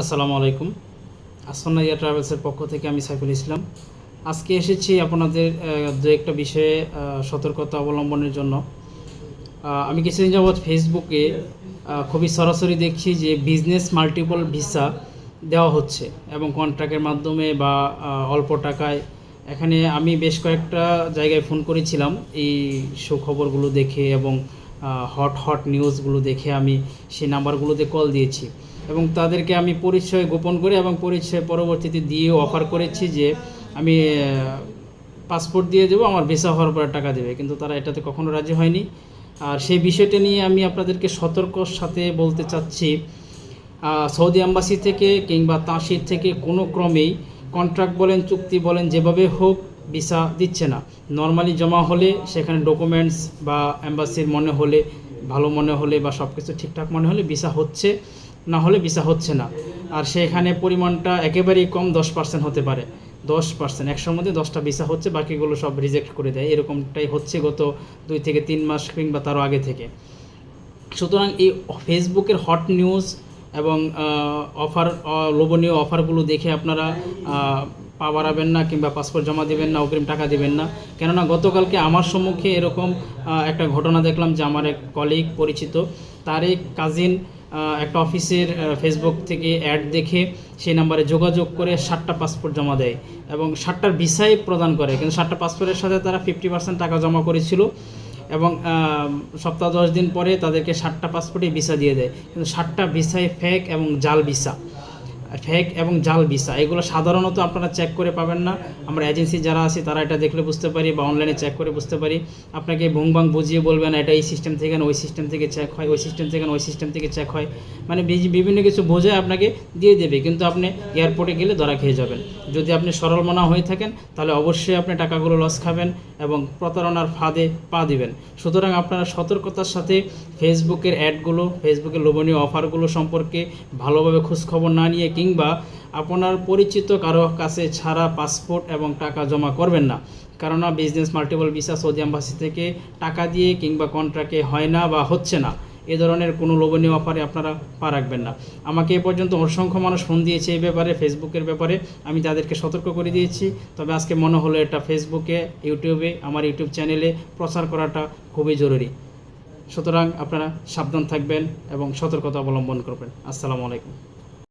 আসসালামু আলাইকুম। আসন্না ট্রাভেলসের পক্ষ থেকে আমি সাইফুল ইসলাম। আজকে এসেছি আপনাদের দু একটা বিষয়ে সতর্কতা অবলম্বনের জন্য। আমি কিছুদিন যাবৎ ফেসবুকে খুবই সরাসরি দেখছি যে বিজনেস মাল্টিপল ভিসা দেওয়া হচ্ছে এবং কন্ট্রাক্টের মাধ্যমে বা অল্প টাকায়। এখানে আমি বেশ কয়েকটা জায়গায় ফোন করেছিলাম। এই সুখবরগুলো দেখে এবং হট হট নিউজগুলো দেখে আমি সেই নাম্বারগুলোতে কল দিয়েছি। এবং তাদেরকে আমি পরিচয় গোপন করে এবং পরিচয় পরবর্তীতে দিয়ে অফার করেছি যে আমি পাসপোর্ট দিয়ে দেবো, আমার ভিসা হওয়ার পরে টাকা দেবে। কিন্তু তারা এটাতে কখনো রাজি হয়নি। আর সেই বিষয়টা নিয়ে আমি আপনাদেরকে সতর্কর সাথে বলতে চাচ্ছি সৌদি অ্যাম্বাসি থেকে কিংবা তাসির থেকে কোনো ক্রমেই কন্ট্রাক্ট বলেন, চুক্তি বলেন, যেভাবে হোক ভিসা দিচ্ছে না। নর্মালি জমা হলে সেখানে ডকুমেন্টস বা অ্যাম্বাসির মনে হলে, ভালো মনে হলে বা সব কিছু ঠিকঠাক মনে হলে ভিসা হচ্ছে। না হলে ভিসা হচ্ছে না। আর সেখানে পরিমাণটা একেবারেই কম, দশ পার্সেন্ট হতে পারে। দশ পার্সেন্ট একশোর মধ্যে দশটা ভিসা হচ্ছে, বাকিগুলো সব রিজেক্ট করে দেয়। এরকমটাই হচ্ছে গত দুই থেকে তিন মাস কিংবা তারও আগে থেকে। সুতরাং এই ফেসবুকের হট নিউজ এবং অফার লোভনীয় অফারগুলো দেখে আপনারা পা বাড়াবেন না কিংবা পাসপোর্ট জমা দেবেন না, অগ্রিম টাকা দেবেন না। কেননা গতকালকে আমার সম্মুখে এরকম একটা ঘটনা দেখলাম যে আমার এক কলিগ পরিচিত, তার এক কাজিন একটা অফিসের ফেসবুক থেকে অ্যাড দেখে সেই নাম্বারে যোগাযোগ করে ষাটটা পাসপোর্ট জমা দেয় এবং ষাটটার ভিসাই প্রদান করে। কিন্তু ষাটটা পাসপোর্টের সাথে তারা ফিফটি পার্সেন্ট টাকা জমা করেছিল এবং সপ্তাহ দশ দিন পরে তাদেরকে ষাটটা পাসপোর্টে ভিসা দিয়ে দেয়। কিন্তু ষাটটা ভিসায় ফেক এবং জাল ভিসা। ফেক এবং জাল ভিসা, এগুলো সাধারণত আপনারা চেক করে পাবেন না। আমরা এজেন্সি যারা আছি, তারা এটা দেখলে বুঝতে পারি বা অনলাইনে চেক করে বুঝতে পারি। আপনাকে ভুং ভাং বুঝিয়ে বলবেন এটা এই সিস্টেম থেকে ওই সিস্টেম থেকে চেক হয়, ওই সিস্টেম থেকে ওই সিস্টেম থেকে চেক হয়। মানে বিভিন্ন কিছু বোঝায় আপনাকে দিয়ে দেবে, কিন্তু আপনি এয়ারপোর্টে গেলে ধরা খেয়ে যাবেন। যদি আপনি সরল মনা হয়ে থাকেন, তাহলে অবশ্যই আপনি টাকাগুলো লস খাবেন এবং প্রতারণার ফাঁদে পা দিবেন। সুতরাং আপনারা সতর্কতার সাথে ফেসবুকের অ্যাডগুলো ফেসবুকের লোভনীয় অফারগুলো সম্পর্কে ভালোভাবে খোঁজখবর না নিয়ে কিংবা আপনার পরিচিত কারও কাছে ছাড়া পাসপোর্ট এবং টাকা জমা করবেন না। কেননা business multiple visa Saudi embassy থেকে টাকা দিয়ে কিংবা কন্ট্রাক্টে হয় না বা হচ্ছে না। এ ধরনের কোনো লোভনীয় অফারে আপনারা পা রাখবেন না। আমাকে এ পর্যন্ত অসংখ্য মানুষ ফোন দিয়েছে এই ব্যাপারে ফেসবুকের ব্যাপারে। আমি তাদেরকে সতর্ক করে দিয়েছি। তবে আজকে মনে হলো এটা ফেসবুকে ইউটিউবে আমার ইউটিউব চ্যানেলে প্রচার করাটা খুবই জরুরি। সুতরাং আপনারা সাবধান থাকবেন এবং সতর্কতা অবলম্বন করবেন। আসসালামু আলাইকুম।